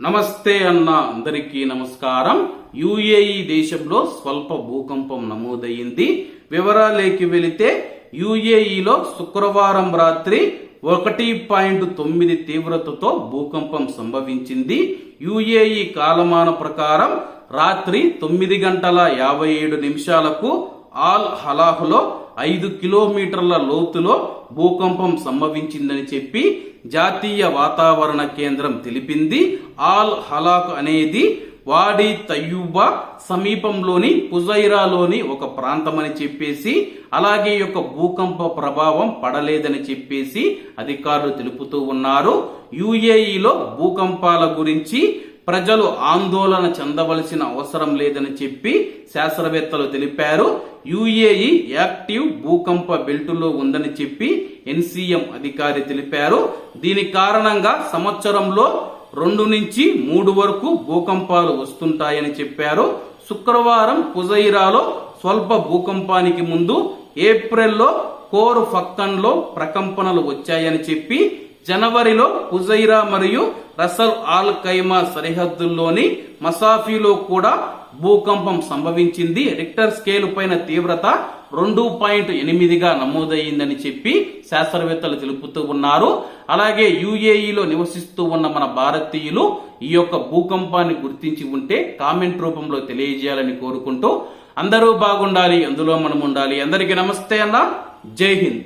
నమస్తే అన్న అందరికీ నమస్కారం. యుఏఈ దేశంలో స్వల్ప భూకంపం నమోదయ్యింది. వివరాలేకి వెళితే యుఏఈలో శుక్రవారం రాత్రి ఒకటి పాయింట్ తొమ్మిది తీవ్రతతో భూకంపం సంభవించింది. యుఏఈ కాలమాన ప్రకారం రాత్రి తొమ్మిది గంటల యాభై ఏడు నిమిషాలకు ఆల్ హలాహులో ఐదు కిలోమీటర్ల లోతులో భూకంపం సంభవించిందని చెప్పి జాతీయ వాతావరణ కేంద్రం తెలిపింది. ఆల్ హలాక్ అనేది వాడి తయ్యూబా సమీపంలోని పుజైరాలోని ఒక ప్రాంతమని చెప్పేసి అలాగే యొక్క భూకంప ప్రభావం పడలేదని చెప్పేసి అధికారులు తెలుపుతూ ఉన్నారు. యుఏఈలో భూకంపాల గురించి ప్రజలు ఆందోళన చెందవలసిన అవసరం లేదని చెప్పి శాస్త్రవేత్తలు తెలిపారు. యుఏఈ యాక్టివ్ భూకంప బెల్టులో ఉందని చెప్పి ఎన్సీఎం అధికారి తెలిపారు. దీని కారణంగా సంవత్సరంలో రెండు నుంచి మూడు వరకు భూకంపాలు వస్తుంటాయని చెప్పారు. శుక్రవారం పుజైరాలో స్వల్ప భూకంపానికి ముందు ఏప్రిల్లో కోర్ ఫక్కన్లో ప్రకంపనలు వచ్చాయని చెప్పి జనవరిలో కుజైరా మరియు రసల్ ఆల్ ఖైమా సరిహద్దుల్లోని మసాఫీలో కూడా భూకంపం సంభవించింది. రిక్టర్ స్కేల్ పైన తీవ్రత రెండు పాయింట్ ఎనిమిదిగా నమోదయ్యిందని చెప్పి శాస్త్రవేత్తలు తెలుపుతూ ఉన్నారు. అలాగే యుఏఈలో నివసిస్తూ ఉన్న మన భారతీయులు ఈ యొక్క భూకంపాన్ని గుర్తించి ఉంటే కామెంట్ రూపంలో తెలియజేయాలని కోరుకుంటూ అందరూ బాగుండాలి అందులో మనం ఉండాలి అందరికీ నమస్తే అన్న. జై హింద్.